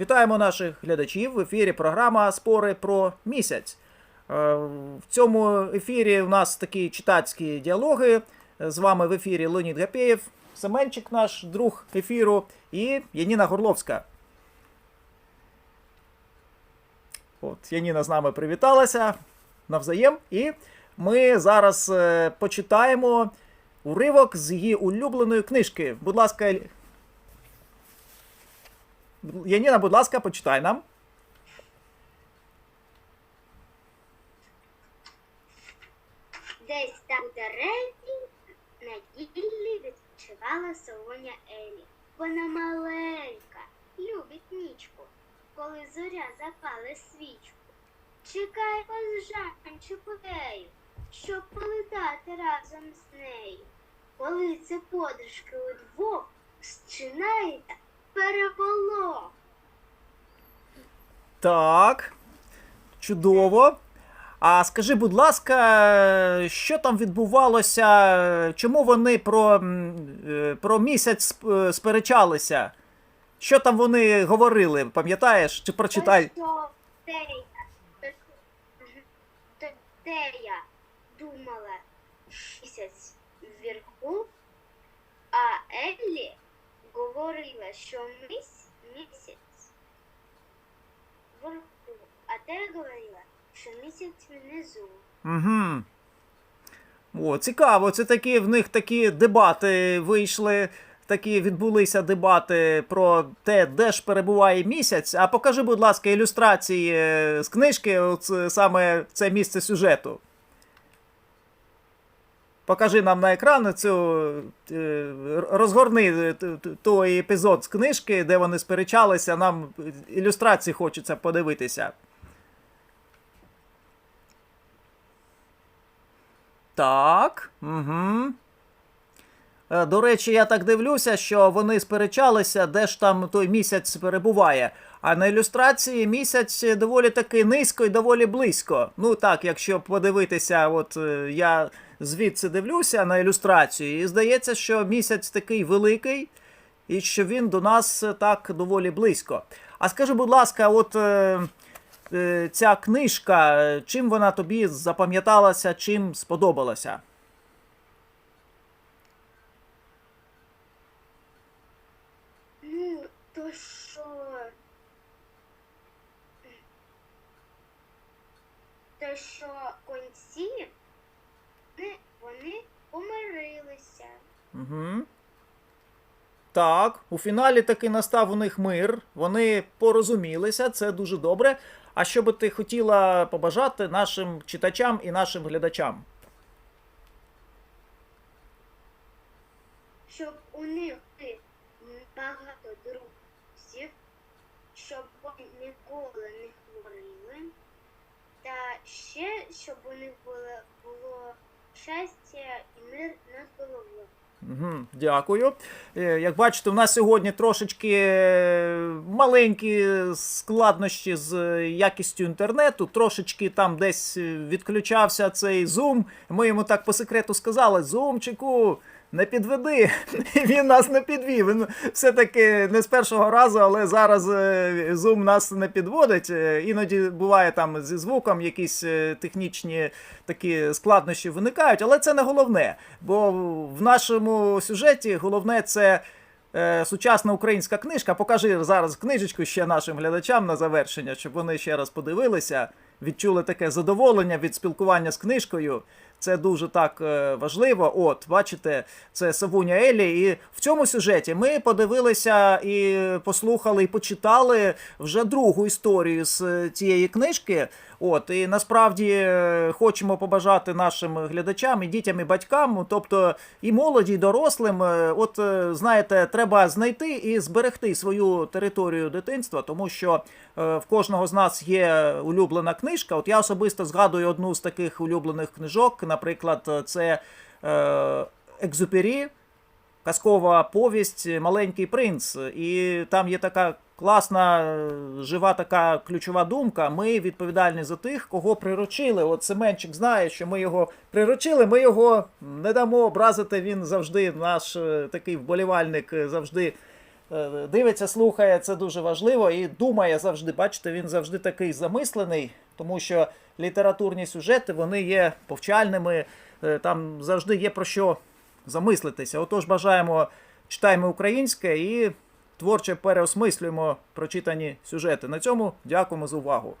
Вітаємо наших глядачів в ефірі програма Спори про місяць. Е, В цьому ефірі у нас такі читацькі діалоги. З вами в ефірі Леонід Гапєєв, Семенчик, наш друг ефіру, і Яніна Горловська. От, Яніна з нами привіталася навзаєм. І ми зараз е, почитаємо уривок з її улюбленої книжки. Будь ласка, Яніна, будь ласка, почитай нам. Десь там у деревні на гіллі відпочивала солоня Елі. Вона маленька, любить нічку, коли зоря запале свічку. Чекає козжан чи щоб полетати разом з нею. Коли це подружки удвох зчинається переполох. Так. Чудово. А скажи, будь ласка, що там відбувалося? Чому вони про, е, про місяць е, сперечалися? Що там вони говорили, пам'ятаєш? Чи прочитай? Тея думала місяць вверху, а Еллі говорила, що міс, місяць вверху, а Тея говорила, що місяць внизу. Угу. О, цікаво, це такі в них такі дебати вийшли. Такі відбулися дебати про те, де ж перебуває місяць. А покажи, будь ласка, ілюстрації е, з книжки, от, е, саме це місце сюжету. Покажи нам на екран цю е, розгорни е, той епізод з книжки, де вони сперечалися. Нам ілюстрації хочеться подивитися. Так. Угу. До речі, я так дивлюся, що вони сперечалися, де ж там той місяць перебуває. А на ілюстрації місяць доволі таки низько і доволі близько. Ну так, якщо подивитися, от я звідси дивлюся на ілюстрацію, і здається, що місяць такий великий, і що він до нас е, так доволі близько. А скажи, будь ласка, от е, е, ця книжка, е, чим вона тобі запам'яталася, чим сподобалася? Ну, що. То що конці вони, вони помирилися. Угу. Так, у фіналі таки настав у них мир. Вони порозумілися, це дуже добре. А що би ти хотіла побажати нашим читачам і нашим глядачам? Щоб у них багато друзів, щоб вони ніколи не хворіли. Та ще, щоб у них було, було щастя і мир над головою. Угу, дякую. Е, Як бачите, у нас сьогодні трошечки е, маленькі складнощі з е, якістю інтернету. Трошечки там десь відключався цей зум. Ми йому так по секрету сказали: Зумчику, не підведи. Він нас не підвів. Він все-таки не з першого разу, але зараз е, зум нас не підводить. Е, Іноді буває там зі звуком якісь е, технічні такі складнощі виникають, але це не головне. Бо в нашому сюжеті головне це. Сучасна українська книжка. Покажи зараз книжечку ще нашим глядачам на завершення, щоб вони ще раз подивилися, відчули таке задоволення від спілкування з книжкою. Це дуже так е, важливо. От, бачите, це Савуня Елі. І в цьому сюжеті ми подивилися і послухали, і почитали вже другу історію з е, цієї книжки. От, і насправді е, хочемо побажати нашим глядачам, і дітям, і батькам, тобто і молоді, і дорослим. е, От е, знаєте, треба знайти і зберегти свою територію дитинства, тому що в кожного з нас є улюблена книжка. От я особисто згадую одну з таких улюблених книжок. Наприклад, це е, Екзюпері, казкова повість Маленький принц. І там є така класна, е, жива така ключова думка. Ми відповідальні за тих, кого приручили. От Семенчик знає, що ми його приручили, ми його не дамо образити. Він завжди, наш е, такий вболівальник, е, завжди дивиться, слухає, це дуже важливо і думає завжди. Бачите, він завжди такий замислений, тому що літературні сюжети вони є повчальними, там завжди є про що замислитися. Отож, бажаємо читаємо українське і творче переосмислюємо прочитані сюжети. На цьому дякуємо за увагу.